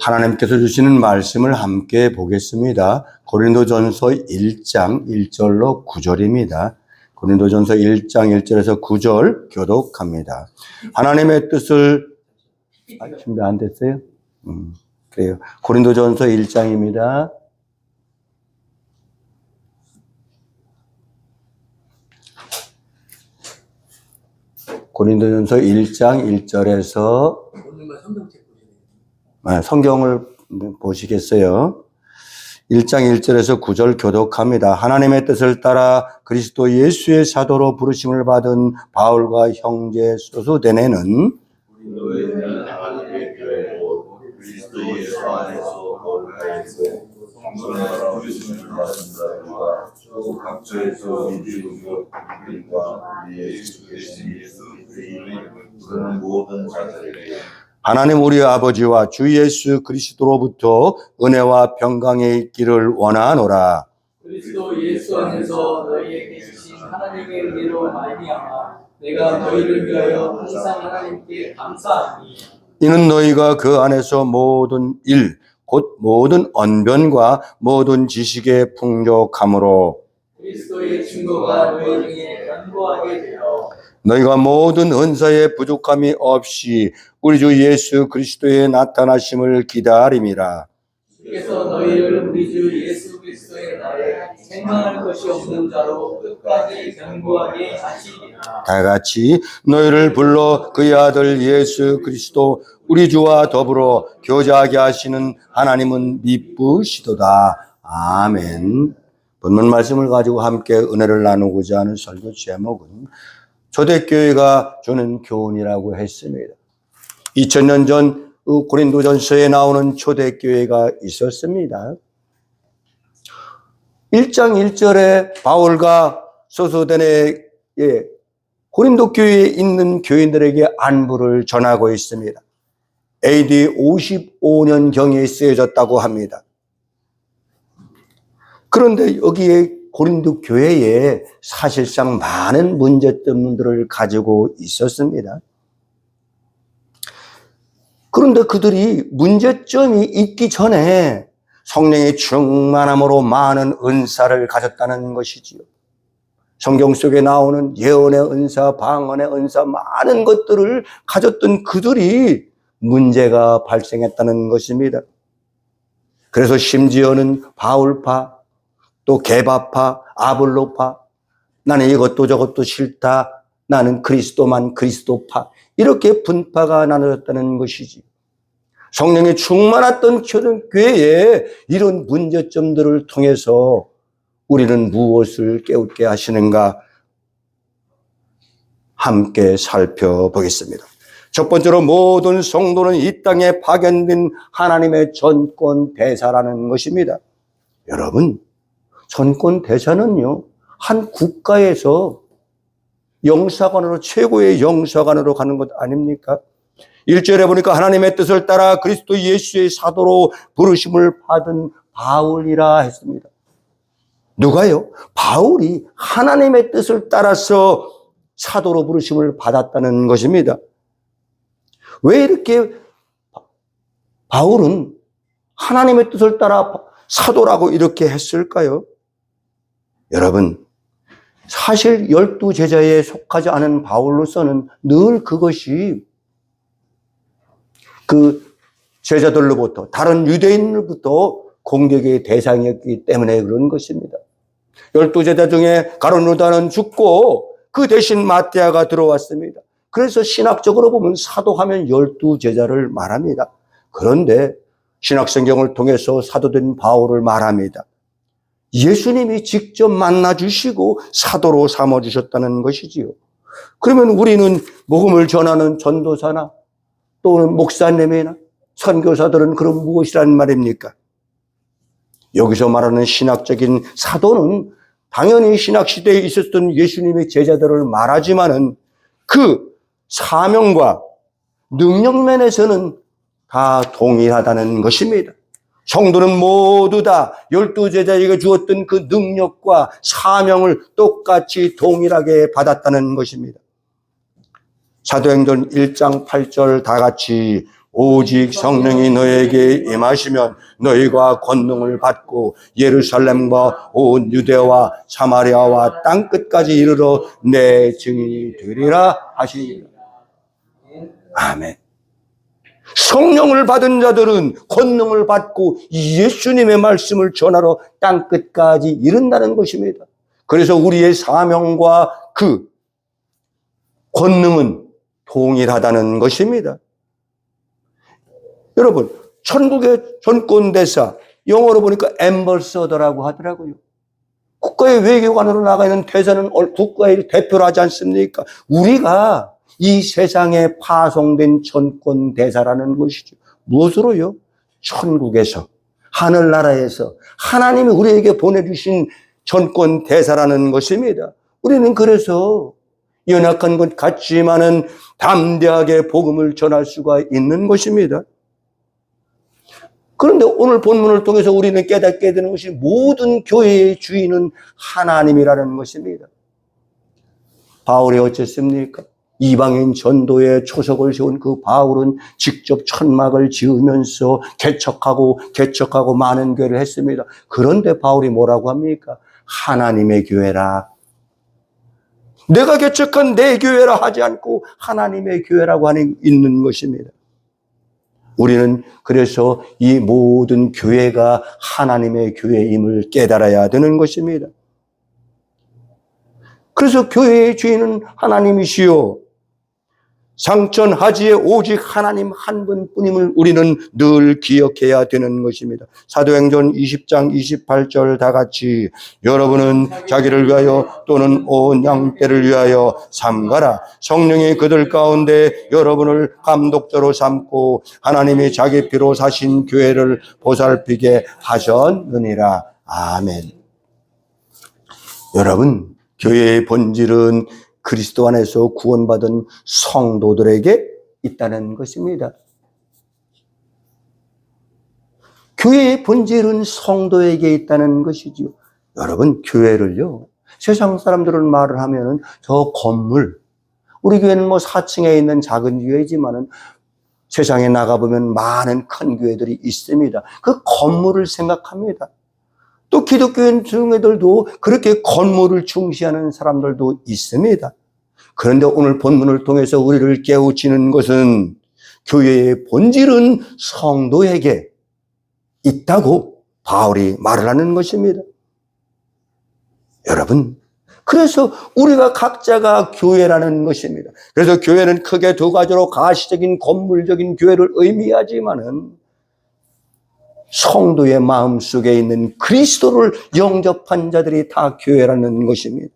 하나님께서 주시는 말씀을 함께 보겠습니다. 고린도전서 1장 1절로 9절입니다. 고린도전서 1장 1절에서 9절 교독합니다. 하나님의 뜻을 아, 준비 안 됐어요? 음, 그래요. 고린도전서 1장입니다. 고린도전서 1장 1절에서 오늘만 아, 성경을 보시겠어요? 1장 1절에서 9절 교독합니다. 하나님의 뜻을 따라 그리스도 예수의 사도로 부르심을 받은 바울과 형제 대한 우리 하나님 우리 아버지와 주 예수 그리스도로부터 은혜와 평강에 있기를 원하노라. 그리스도 예수 안에서 너희에게 주신 하나님의 은혜로 말미암아 내가 너희를 위하여 항상 하나님께 감사하니 이는 너희가 그 안에서 모든 일, 곧 모든 언변과 모든 지식에 풍족함으로 그리스도의 증거가 너희 중에 견고하게 되어 너희가 모든 은사에 부족함이 없이 우리 주 예수 그리스도의 나타나심을 기다림이라. 주께서 너희를 우리 주 예수 그리스도의 날에 생각할 것이 없는 자로 끝까지 견고하게 하시리라. 다 같이 너희를 불러 그의 아들 예수 그리스도 우리 주와 더불어 교제하게 하시는 하나님은 미쁘시도다. 아멘. 본문 말씀을 가지고 함께 은혜를 나누고자 하는 설교 제목은 초대교회가 주는 교훈이라고 했습니다. 2000년 전 고린도전서에 나오는 초대교회가 있었습니다. 1장 1절에 바울과 예, 고린도 교회에 있는 교인들에게 안부를 전하고 있습니다. AD 55년경에 쓰여졌다고 합니다. 그런데 여기에 고린도 교회에 사실상 많은 문제점들을 가지고 있었습니다. 그런데 그들이 문제점이 있기 전에 성령의 충만함으로 많은 은사를 가졌다는 것이지요. 성경 속에 나오는 예언의 은사, 방언의 은사, 많은 것들을 가졌던 그들이 문제가 발생했다는 것입니다. 그래서 심지어는 바울파, 또 개바파, 아볼로파, 나는 이것도 저것도 싫다. 나는 그리스도만 그리스도파. 이렇게 분파가 나눠졌다는 것이지. 성령이 충만했던 교회에 이런 문제점들을 통해서 우리는 무엇을 깨우게 하시는가 함께 살펴보겠습니다. 첫 번째로 모든 성도는 이 땅에 파견된 하나님의 전권 대사라는 것입니다. 여러분, 전권 대사는요, 한 국가에서 영사관으로, 최고의 영사관으로 가는 것 아닙니까? 1절에 보니까 하나님의 뜻을 따라 그리스도 예수의 사도로 부르심을 받은 바울이라 했습니다. 누가요? 바울이 하나님의 뜻을 따라서 사도로 부르심을 받았다는 것입니다. 왜 이렇게 바울은 하나님의 뜻을 따라 사도라고 이렇게 했을까요? 여러분, 사실 열두 제자에 속하지 않은 바울로서는 늘 그것이 그 제자들로부터 다른 유대인으로부터 공격의 대상이었기 때문에 그런 것입니다. 열두 제자 중에 가론루다는 죽고 그 대신 마태아가 들어왔습니다. 그래서 신학적으로 보면 사도하면 열두 제자를 말합니다. 그런데 신학성경을 통해서 사도된 바울을 말합니다. 예수님이 직접 만나 주시고 사도로 삼아 주셨다는 것이지요. 그러면 우리는 복음을 전하는 전도사나 또는 목사님이나 선교사들은 그럼 무엇이란 말입니까? 여기서 말하는 신학적인 사도는 당연히 신학 시대에 있었던 예수님의 제자들을 말하지만은 그 사명과 능력면에서는 다 동일하다는 것입니다. 성도는 모두 다 열두 제자에게 주었던 그 능력과 사명을 똑같이 동일하게 받았다는 것입니다. 사도행전 1장 8절 다 같이 오직 성령이 너에게 임하시면 너희가 권능을 받고 예루살렘과 온 유대와 사마리아와 땅 끝까지 이르러 내 증인이 되리라 하시니라. 아멘. 성령을 받은 자들은 권능을 받고 예수님의 말씀을 전하러 땅 끝까지 이른다는 것입니다. 그래서 우리의 사명과 그 권능은 동일하다는 것입니다. 여러분, 천국의 전권대사, 영어로 보니까 엠버서더라고 하더라고요. 국가의 외교관으로 나가 있는 대사는 국가의 대표를 하지 않습니까? 우리가 이 세상에 파송된 전권 대사라는 것이죠. 무엇으로요? 천국에서, 하늘나라에서 하나님이 우리에게 보내주신 전권 대사라는 것입니다. 우리는 그래서 연약한 것 같지만은 담대하게 복음을 전할 수가 있는 것입니다. 그런데 오늘 본문을 통해서 우리는 깨닫게 되는 것이 모든 교회의 주인은 하나님이라는 것입니다. 바울이 어쨌습니까? 이방인 전도에 초석을 세운 그 바울은 직접 천막을 지으면서 개척하고 개척하고 많은 교회를 했습니다. 그런데 바울이 뭐라고 합니까? 하나님의 교회라. 내가 개척한 내 교회라 하지 않고 하나님의 교회라고 하는 있는 것입니다. 우리는 그래서 이 모든 교회가 하나님의 교회임을 깨달아야 되는 것입니다. 그래서 교회의 주인은 하나님이시요. 상천하지에 오직 하나님 한 분뿐임을 우리는 늘 기억해야 되는 것입니다. 사도행전 20장 28절 다 같이 여러분은 자기를 위하여 또는 온 양떼를 위하여 삼가라. 성령이 그들 가운데 여러분을 감독자로 삼고 하나님이 자기 피로 사신 교회를 보살피게 하셨느니라. 아멘. 여러분, 교회의 본질은 그리스도 안에서 구원받은 성도들에게 있다는 것입니다. 교회의 본질은 성도에게 있다는 것이지요. 여러분, 교회를요, 세상 사람들은 말을 하면은 저 건물, 우리 교회는 뭐 4층에 있는 작은 교회지만은 세상에 나가보면 많은 큰 교회들이 있습니다. 그 건물을 생각합니다. 또 기독교인 중에들도 그렇게 건물을 중시하는 사람들도 있습니다. 그런데 오늘 본문을 통해서 우리를 깨우치는 것은 교회의 본질은 성도에게 있다고 바울이 말을 하는 것입니다. 여러분, 그래서 우리가 각자가 교회라는 것입니다. 그래서 교회는 크게 두 가지로 가시적인 건물적인 교회를 의미하지만은 성도의 마음 속에 있는 그리스도를 영접한 자들이 다 교회라는 것입니다.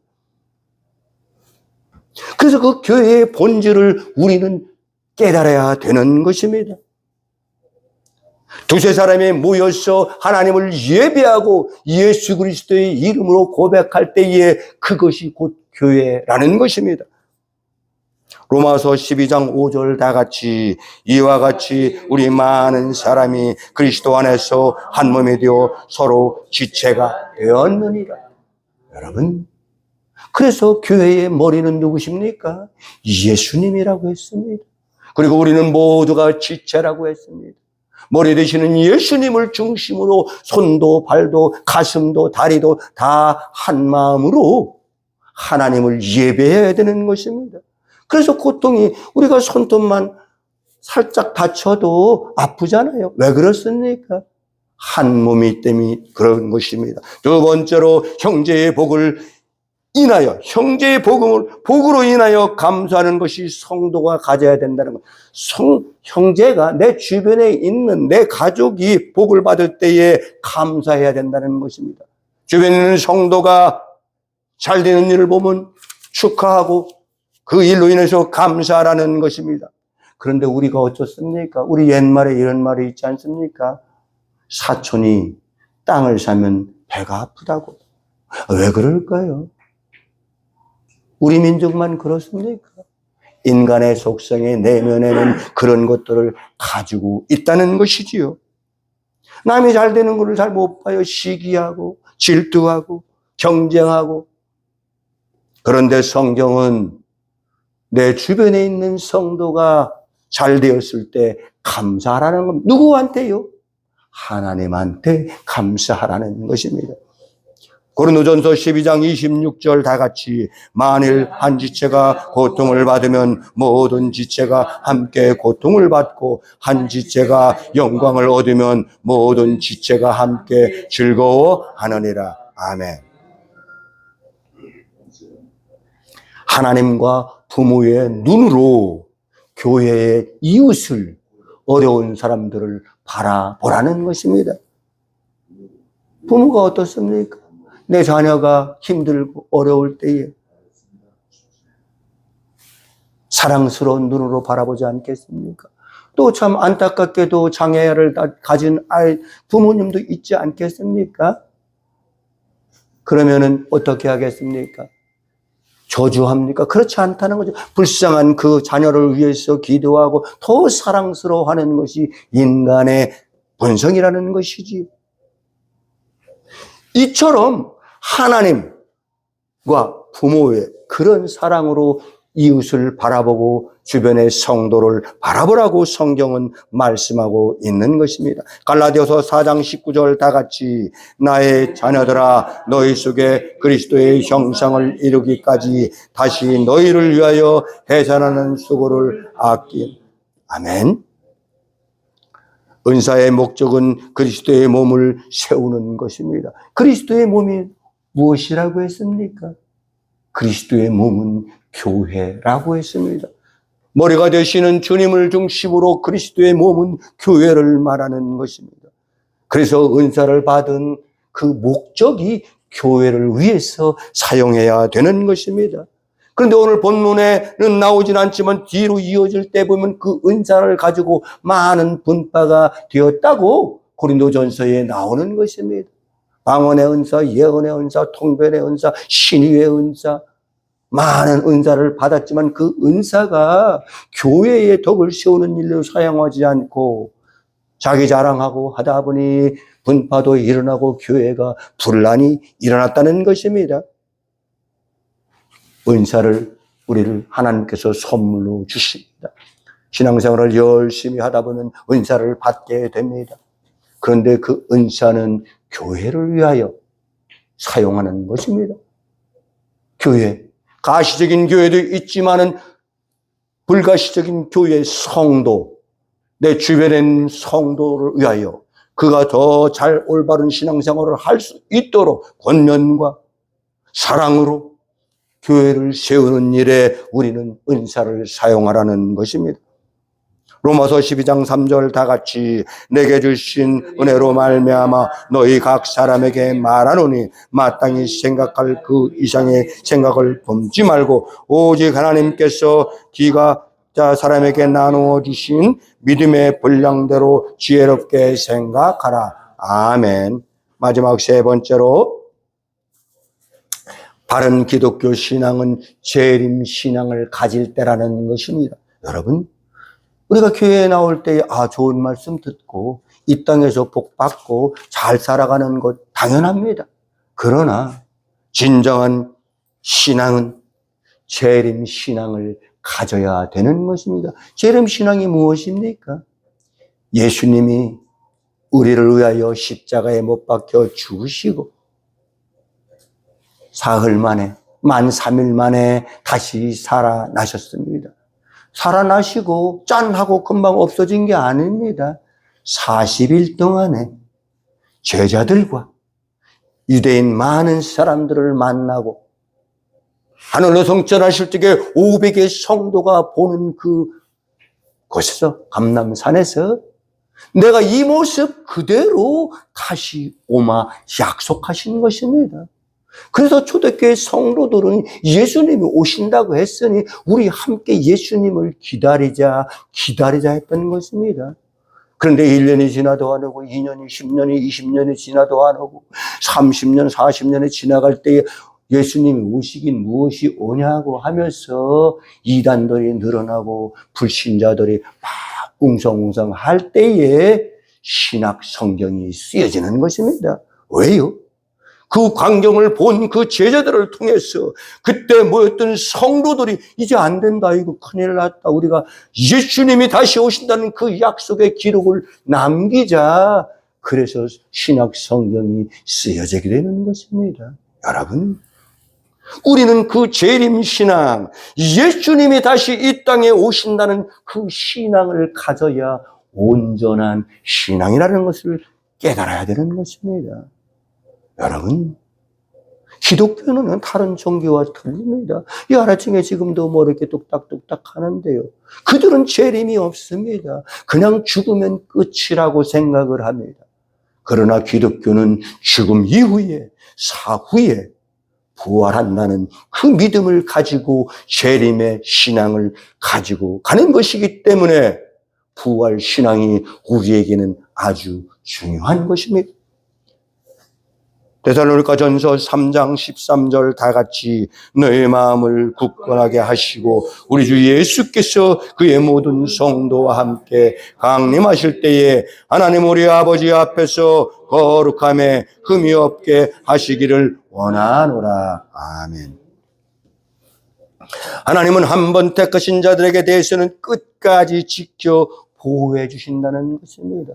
그래서 그 교회의 본질을 우리는 깨달아야 되는 것입니다. 두세 사람이 모여서 하나님을 예배하고 예수 그리스도의 이름으로 고백할 때에 그것이 곧 교회라는 것입니다. 로마서 12장 5절 다 같이 이와 같이 우리 많은 사람이 그리스도 안에서 한 몸이 되어 서로 지체가 되었느니라. 여러분, 그래서 교회의 머리는 누구십니까? 예수님이라고 했습니다. 그리고 우리는 모두가 지체라고 했습니다. 머리 되시는 예수님을 중심으로 손도 발도 가슴도 다리도 다 한 마음으로 하나님을 예배해야 되는 것입니다. 그래서 고통이 우리가 손톱만 살짝 다쳐도 아프잖아요. 왜 그렇습니까? 한 몸이 때문에 그런 것입니다. 두 번째로 형제의 복을 인하여 형제의 복음을 복으로 인하여 감수하는 것이 성도가 가져야 된다는 것. 성 형제가 내 주변에 있는 내 가족이 복을 받을 때에 감사해야 된다는 것입니다. 주변에 있는 성도가 잘 되는 일을 보면 축하하고 그 일로 인해서 감사라는 것입니다. 그런데 우리가 어쩌습니까? 우리 옛말에 이런 말이 있지 않습니까? 사촌이 땅을 사면 배가 아프다고. 왜 그럴까요? 우리 민족만 그렇습니까? 인간의 속성의 내면에는 그런 것들을 가지고 있다는 것이지요. 남이 잘 되는 것을 잘 못 봐요. 시기하고, 질투하고, 경쟁하고. 그런데 성경은 내 주변에 있는 성도가 잘 되었을 때 감사하라는 겁니다. 누구한테요? 하나님한테 감사하라는 것입니다. 고린도전서 12장 26절 다 같이 만일 한 지체가 고통을 받으면 모든 지체가 함께 고통을 받고 한 지체가 영광을 얻으면 모든 지체가 함께 즐거워하느니라. 아멘. 하나님과 부모의 눈으로 교회의 이웃을 어려운 사람들을 바라보라는 것입니다. 부모가 어떻습니까? 내 자녀가 힘들고 어려울 때에 사랑스러운 눈으로 바라보지 않겠습니까? 또 참 안타깝게도 장애를 다 가진 아이, 부모님도 있지 않겠습니까? 그러면은 어떻게 하겠습니까? 저주합니까? 그렇지 않다는 거죠. 불쌍한 그 자녀를 위해서 기도하고 더 사랑스러워하는 것이 인간의 본성이라는 것이지. 이처럼 하나님과 부모의 그런 사랑으로 이웃을 바라보고 주변의 성도를 바라보라고 성경은 말씀하고 있는 것입니다. 갈라디아서 4장 19절 다 같이 나의 자녀들아 너희 속에 그리스도의 형상을 이루기까지 다시 너희를 위하여 해산하는 수고를 아끼 아멘. 은사의 목적은 그리스도의 몸을 세우는 것입니다. 그리스도의 몸이 무엇이라고 했습니까? 그리스도의 몸은 교회라고 했습니다. 머리가 되시는 주님을 중심으로 그리스도의 몸은 교회를 말하는 것입니다. 그래서 은사를 받은 그 목적이 교회를 위해서 사용해야 되는 것입니다. 그런데 오늘 본문에는 나오진 않지만 뒤로 이어질 때 보면 그 은사를 가지고 많은 분파가 되었다고 고린도전서에 나오는 것입니다. 방언의 은사, 예언의 은사, 통변의 은사, 신유의 은사, 많은 은사를 받았지만 그 은사가 교회의 덕을 세우는 일로 사용하지 않고 자기 자랑하고 하다 보니 분파도 일어나고 교회가 분란이 일어났다는 것입니다. 은사를 우리를 하나님께서 선물로 주십니다. 신앙생활을 열심히 하다 보면 은사를 받게 됩니다. 그런데 그 은사는 교회를 위하여 사용하는 것입니다. 교회. 가시적인 교회도 있지만은 불가시적인 교회 성도, 내 주변에 있는 성도를 위하여 그가 더 잘 올바른 신앙생활을 할 수 있도록 권면과 사랑으로 교회를 세우는 일에 우리는 은사를 사용하라는 것입니다. 로마서 12장 3절 다 같이 내게 주신 은혜로 말미암아 너희 각 사람에게 말하노니 마땅히 생각할 그 이상의 생각을 품지 말고 오직 하나님께서 기가 자 사람에게 나누어 주신 믿음의 분량대로 지혜롭게 생각하라. 아멘. 마지막 세 번째로 바른 기독교 신앙은 재림 신앙을 가질 때라는 것입니다. 여러분, 우리가 교회에 나올 때, 아, 좋은 말씀 듣고, 이 땅에서 복 받고, 잘 살아가는 것 당연합니다. 그러나, 진정한 신앙은 재림 신앙을 가져야 되는 것입니다. 재림 신앙이 무엇입니까? 예수님이 우리를 위하여 십자가에 못 박혀 죽으시고, 사흘 만에, 만 3일 만에 다시 살아나셨습니다. 살아나시고 짠 하고 금방 없어진 게 아닙니다. 40일 동안에 제자들과 유대인 많은 사람들을 만나고 하늘로 성전하실 적에 500의 성도가 보는 그 곳에서 감남산에서 내가 이 모습 그대로 다시 오마 약속하신 것입니다. 그래서 초대교회 성도들은 예수님이 오신다고 했으니 우리 함께 예수님을 기다리자, 기다리자 했던 것입니다. 그런데 1년이 지나도 안 오고 2년이, 10년이, 20년이 지나도 안 오고 30년, 40년이 지나갈 때에 예수님이 오시긴 무엇이 오냐고 하면서 이단들이 늘어나고 불신자들이 막 웅성웅성 할 때에 신학 성경이 쓰여지는 것입니다. 왜요? 그 광경을 본 그 제자들을 통해서 그때 모였던 성도들이 이제 안 된다. 이거 큰일 났다. 우리가 예수님이 다시 오신다는 그 약속의 기록을 남기자. 그래서 신약 성경이 쓰여지게 되는 것입니다. 여러분, 우리는 그 재림 신앙, 예수님이 다시 이 땅에 오신다는 그 신앙을 가져야 온전한 신앙이라는 것을 깨달아야 되는 것입니다. 여러분, 기독교는 다른 종교와 틀립니다. 이 아래층에 지금도 뭐 이렇게 뚝딱뚝딱 하는데요. 그들은 재림이 없습니다. 그냥 죽으면 끝이라고 생각을 합니다. 그러나 기독교는 죽음 이후에, 사후에 부활한다는 그 믿음을 가지고 재림의 신앙을 가지고 가는 것이기 때문에 부활 신앙이 우리에게는 아주 중요한 것입니다. 데살로니가 전서 3장 13절 다 같이 너의 마음을 굳건하게 하시고 우리 주 예수께서 그의 모든 성도와 함께 강림하실 때에 하나님 우리 아버지 앞에서 거룩함에 흠이 없게 하시기를 원하노라. 아멘. 하나님은 한 번 택하신 자들에게 대해서는 끝까지 지켜 보호해 주신다는 것입니다.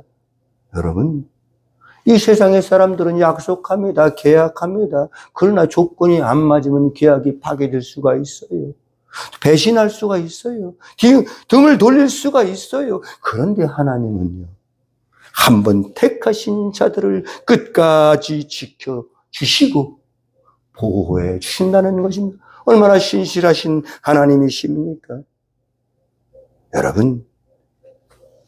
여러분, 이 세상의 사람들은 약속합니다. 계약합니다. 그러나 조건이 안 맞으면 계약이 파괴될 수가 있어요. 배신할 수가 있어요. 등- 등을 돌릴 수가 있어요. 그런데 하나님은요. 한 번 택하신 자들을 끝까지 지켜 주시고 보호해 주신다는 것입니다. 얼마나 신실하신 하나님이십니까? 여러분,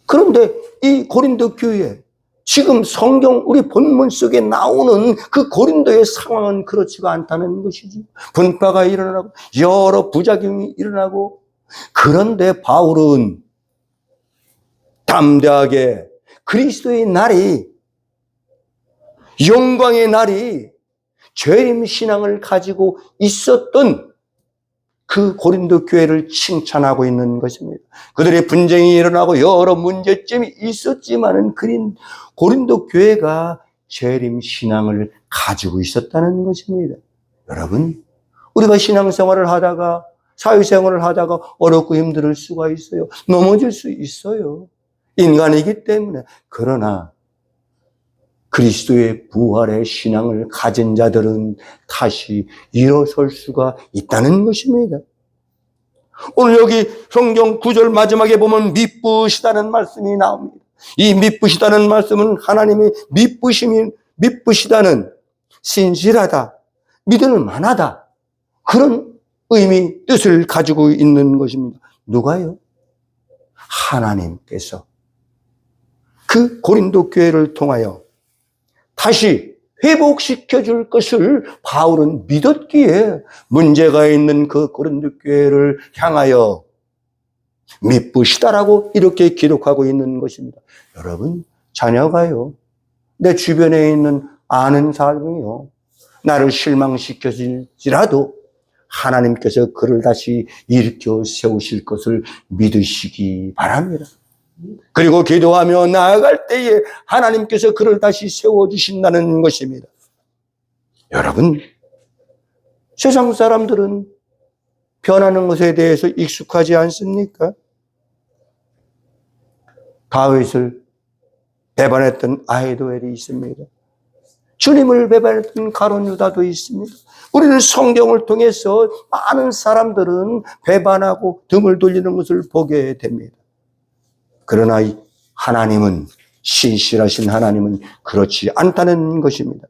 그런데 이 고린도 교회 지금 성경 우리 본문 속에 나오는 그 고린도의 상황은 그렇지가 않다는 것이죠. 분파가 일어나고 여러 부작용이 일어나고 그런데 바울은 담대하게 그리스도의 날이 영광의 날이 죄임 신앙을 가지고 있었던 그 고린도 교회를 칭찬하고 있는 것입니다. 그들의 분쟁이 일어나고 여러 문제점이 있었지만은 그린 고린도 교회가 재림 신앙을 가지고 있었다는 것입니다. 여러분, 우리가 신앙생활을 하다가 사회생활을 하다가 어렵고 힘들 수가 있어요. 넘어질 수 있어요. 인간이기 때문에. 그러나 그리스도의 부활의 신앙을 가진 자들은 다시 일어설 수가 있다는 것입니다. 오늘 여기 성경 구절 마지막에 보면 미쁘시다는 말씀이 나옵니다. 이 미쁘시다는 말씀은 하나님이 미쁘심이, 미쁘시다는 신실하다, 믿을 만하다. 그런 의미, 뜻을 가지고 있는 것입니다. 누가요? 하나님께서 그 고린도 교회를 통하여 다시 회복시켜 줄 것을 바울은 믿었기에 문제가 있는 그 고린도 교회를 향하여 미쁘시다라고 이렇게 기록하고 있는 것입니다. 여러분, 자녀가요. 내 주변에 있는 아는 사람이요. 나를 실망시켜질지라도 하나님께서 그를 다시 일으켜 세우실 것을 믿으시기 바랍니다. 그리고 기도하며 나아갈 때에 하나님께서 그를 다시 세워주신다는 것입니다. 여러분, 세상 사람들은 변하는 것에 대해서 익숙하지 않습니까? 다윗을 배반했던 아이도엘이 있습니다. 주님을 배반했던 가론 유다도 있습니다. 우리는 성경을 통해서 많은 사람들은 배반하고 등을 돌리는 것을 보게 됩니다. 그러나 이 하나님은 신실하신 하나님은 그렇지 않다는 것입니다.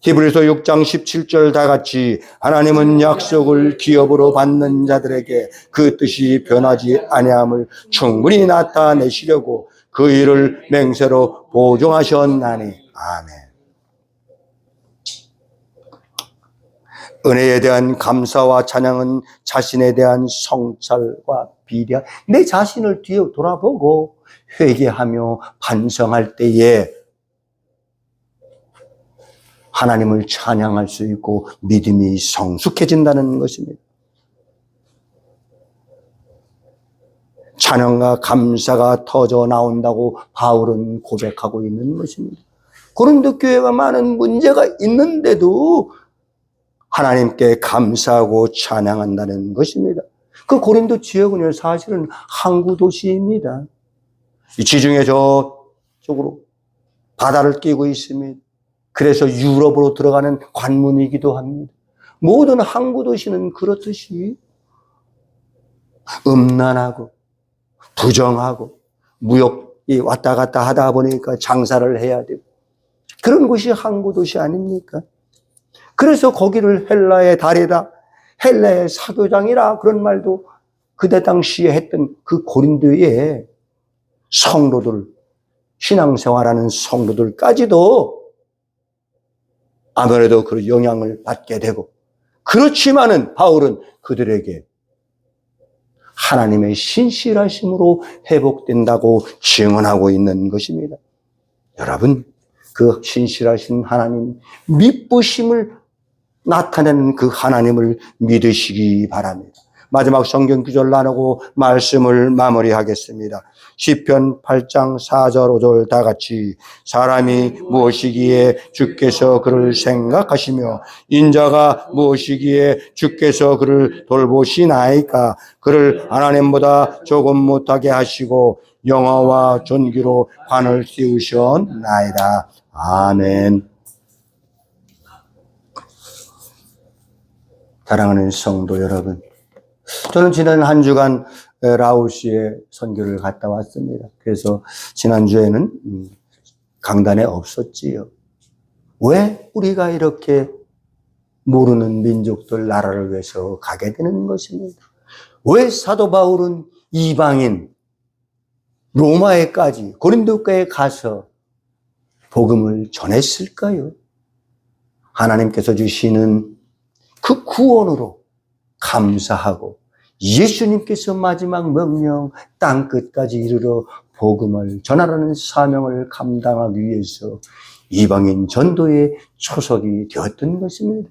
히브리서 6장 17절 다 같이 하나님은 약속을 기업으로 받는 자들에게 그 뜻이 변하지 아니함을 충분히 나타내시려고 그 일을 맹세로 보증하셨나니 아멘. 은혜에 대한 감사와 찬양은 자신에 대한 성찰과 비례, 내 자신을 뒤에 돌아보고 회개하며 반성할 때에 하나님을 찬양할 수 있고 믿음이 성숙해진다는 것입니다. 찬양과 감사가 터져 나온다고 바울은 고백하고 있는 것입니다. 고린도 교회가 많은 문제가 있는데도 하나님께 감사하고 찬양한다는 것입니다. 그 고린도 지역은요, 사실은 항구 도시입니다. 이 지중해 저쪽으로 바다를 끼고 있습니다. 그래서 유럽으로 들어가는 관문이기도 합니다. 모든 항구 도시는 그렇듯이 음란하고 부정하고 무역이 왔다 갔다 하다 보니까 장사를 해야 되고 그런 곳이 항구 도시 아닙니까? 그래서 거기를 헬라의 달이다, 헬라의 사교장이라 그런 말도 그때 당시에 했던 그 고린도의 성도들, 신앙생활하는 성도들까지도 아무래도 그 영향을 받게 되고 그렇지만은 바울은 그들에게 하나님의 신실하심으로 회복된다고 증언하고 있는 것입니다. 여러분, 그 신실하신 하나님, 믿부심을 나타내는 그 하나님을 믿으시기 바랍니다. 마지막 성경 구절 나누고 말씀을 마무리하겠습니다. 시편 8장 4절 5절 다 같이 사람이 무엇이기에 주께서 그를 생각하시며 인자가 무엇이기에 주께서 그를 돌보시나이까 그를 하나님보다 조금 못하게 하시고 영화와 존귀로 관을 씌우셨나이다. 아멘. 사랑하는 성도 여러분, 저는 지난 한 주간 라오스에 선교를 갔다 왔습니다. 그래서 지난주에는 음, 강단에 없었지요. 왜 우리가 이렇게 모르는 민족들 나라를 위해서 가게 되는 것입니다. 왜 사도 바울은 이방인 로마에까지 고린도까지 가서 복음을 전했을까요? 하나님께서 주시는 그 구원으로 감사하고 예수님께서 마지막 명령 땅 끝까지 이르러 복음을 전하라는 사명을 감당하기 위해서 이방인 전도의 초석이 되었던 것입니다.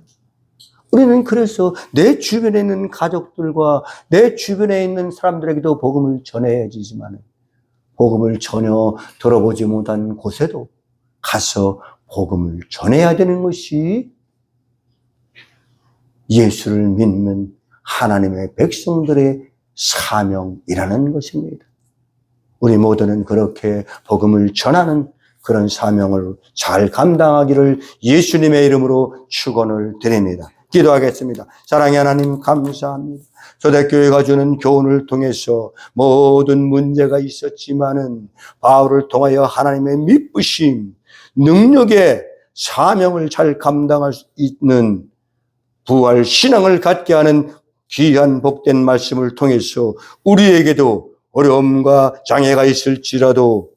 우리는 그래서 내 주변에 있는 가족들과 내 주변에 있는 사람들에게도 복음을 전해야지만 복음을 전혀 들어보지 못한 곳에도 가서 복음을 전해야 되는 것이 예수를 믿는 하나님의 백성들의 사명이라는 것입니다. 우리 모두는 그렇게 복음을 전하는 그런 사명을 잘 감당하기를 예수님의 이름으로 축원을 드립니다. 기도하겠습니다. 사랑의 하나님 감사합니다. 초대교회가 주는 교훈을 통해서 모든 문제가 있었지만은 바울을 통하여 하나님의 믿으심, 능력의 사명을 잘 감당할 수 있는 부활 신앙을 갖게 하는 귀한 복된 말씀을 통해서 우리에게도 어려움과 장애가 있을지라도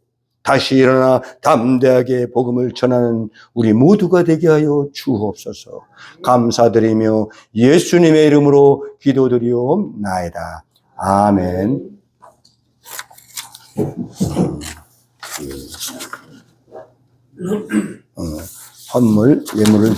다시 일어나 담대하게 복음을 전하는 우리 모두가 되게 하여 주옵소서. 감사드리며 예수님의 이름으로 기도드리옵나이다. 아멘. 어, 선물 예물을